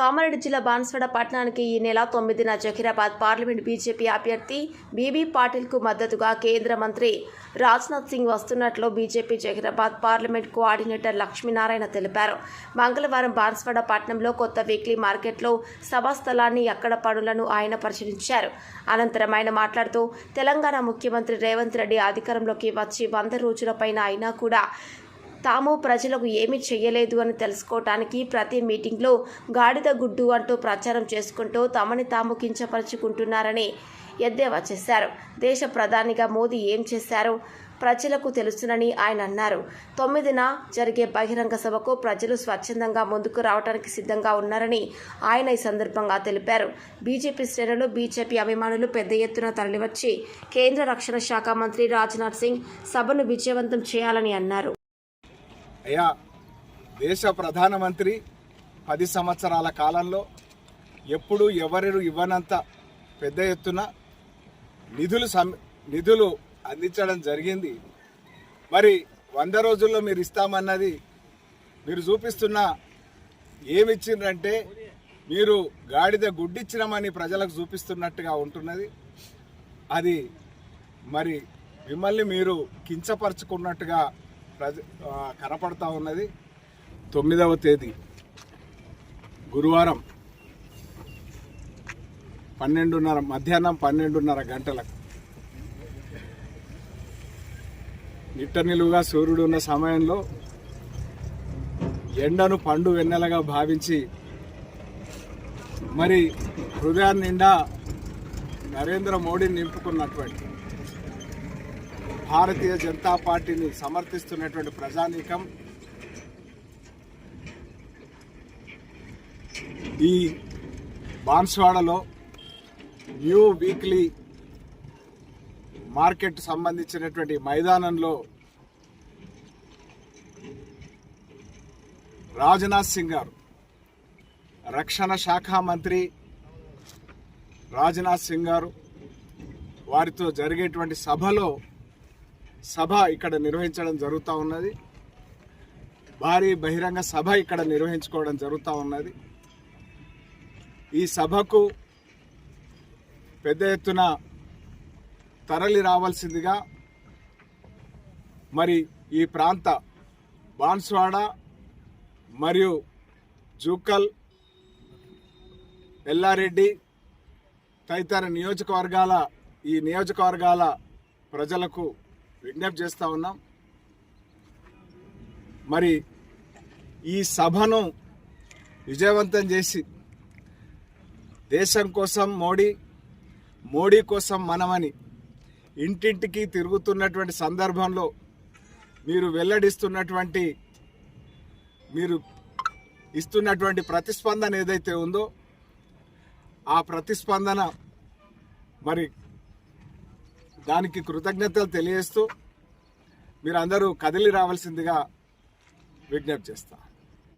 కామారెడ్డి జిల్లా బాన్స్వాడ పట్టణానికి ఈ నెల తొమ్మిదిన జహీరాబాద్ పార్లమెంట్ బీజేపీ అభ్యర్థి బీబీ పాటిల్కు మద్దతుగా కేంద్ర మంత్రి రాజ్నాథ్ సింగ్ వస్తున్నట్లు BJP Zaheerabad parliament coordinator Lakshminarayana తెలిపారు. మంగళవారం బాన్స్వాడ పట్టణంలో కొత్త వీక్లీ మార్కెట్లో సభా స్థలాన్ని అక్కడ పనులను ఆయన పరిశీలించారు. అనంతరం ఆయన మాట్లాడుతూ తెలంగాణ ముఖ్యమంత్రి రేవంత్ రెడ్డి అధికారంలోకి వచ్చి వంద రోజులపైన అయినా కూడా తాము ప్రజలకు ఏమీ చేయలేదు అని తెలుసుకోవటానికి ప్రతి మీటింగ్లో గాడిద గుడ్డు అంటూ ప్రచారం చేసుకుంటూ తమని తాము కించపరుచుకుంటున్నారని ఎద్దేవా చేశారు. దేశ ప్రధానిగా మోదీ ఏం చేశారో ప్రజలకు తెలుసునని ఆయన అన్నారు. తొమ్మిదిన జరిగే బహిరంగ సభకు ప్రజలు స్వచ్ఛందంగా ముందుకు రావడానికి సిద్ధంగా ఉన్నారని ఆయన ఈ సందర్భంగా తెలిపారు. బీజేపీ శ్రేణులు బీజేపీ అభిమానులు పెద్ద ఎత్తున తరలివచ్చి కేంద్ర రక్షణ శాఖ మంత్రి రాజ్నాథ్ సింగ్ సభను విజయవంతం చేయాలని అన్నారు. అయ్యా దేశ ప్రధానమంత్రి పది సంవత్సరాల కాలంలో ఎప్పుడు ఎవరు ఇవ్వనంత పెద్ద ఎత్తున నిధులు సమ్ నిధులు అందించడం జరిగింది. మరి వంద రోజుల్లో మీరు ఇస్తామన్నది మీరు చూపిస్తున్న ఏమిచ్చిండ్రంటే మీరు గాడిద గుడ్డిచ్చినామని ప్రజలకు చూపిస్తున్నట్టుగా ఉంటున్నది. అది మరి మిమ్మల్ని మీరు కించపరుచుకున్నట్టుగా ప్రజ కనపడతా ఉన్నది. తొమ్మిదవ తేదీ గురువారం పన్నెండున్నర మధ్యాహ్నం పన్నెండున్నర గంటలకు. నిట్ట నిలువుగా సూర్యుడు ఉన్న సమయంలో ఎండను పండు వెన్నెలగా భావించి మరి హృదయాన్ని నిండా నరేంద్ర మోడీని నింపుకున్నటువంటి భారతీయ జనతా పార్టీని సమర్థిస్తున్నటువంటి ప్రజానీకం. ఈ బాన్స్వాడలో న్యూ వీక్లీ మార్కెట్ సంబంధించినటువంటి మైదానంలో రాజ్నాథ్ సింగ్ గారు రక్షణ శాఖ మంత్రి రాజ్నాథ్ సింగ్ గారు వారితో జరిగేటువంటి సభలో సభ ఇక్కడ నిర్వహించడం జరుగుతూ ఉన్నది. భారీ బహిరంగ సభ ఇక్కడ నిర్వహించుకోవడం జరుగుతూ ఉన్నది. ఈ సభకు పెద్ద ఎత్తున తరలి రావాల్సిందిగా మరి ఈ ప్రాంత బాన్స్వాడ మరియు జూకల్ ఎల్లారెడ్డి తదితర నియోజకవర్గాల ఈ నియోజకవర్గాల ప్రజలకు విజ్ఞప్తి చేస్తూ ఉన్నాం. మరి ఈ సభను విజయవంతం చేసి దేశం కోసం మోడీ మోడీ కోసం మనమని ఇంటింటికి తిరుగుతున్నటువంటి సందర్భంలో మీరు వెల్లడిస్తున్నటువంటి మీరు ఇస్తున్నటువంటి ప్రతిస్పందన ఏదైతే ఉందో ఆ ప్రతిస్పందన మరి దానికి కృతజ్ఞతలు తెలియజేస్తూ మీరందరూ కదిలి రావాల్సిందిగా విజ్ఞప్తి చేస్తాను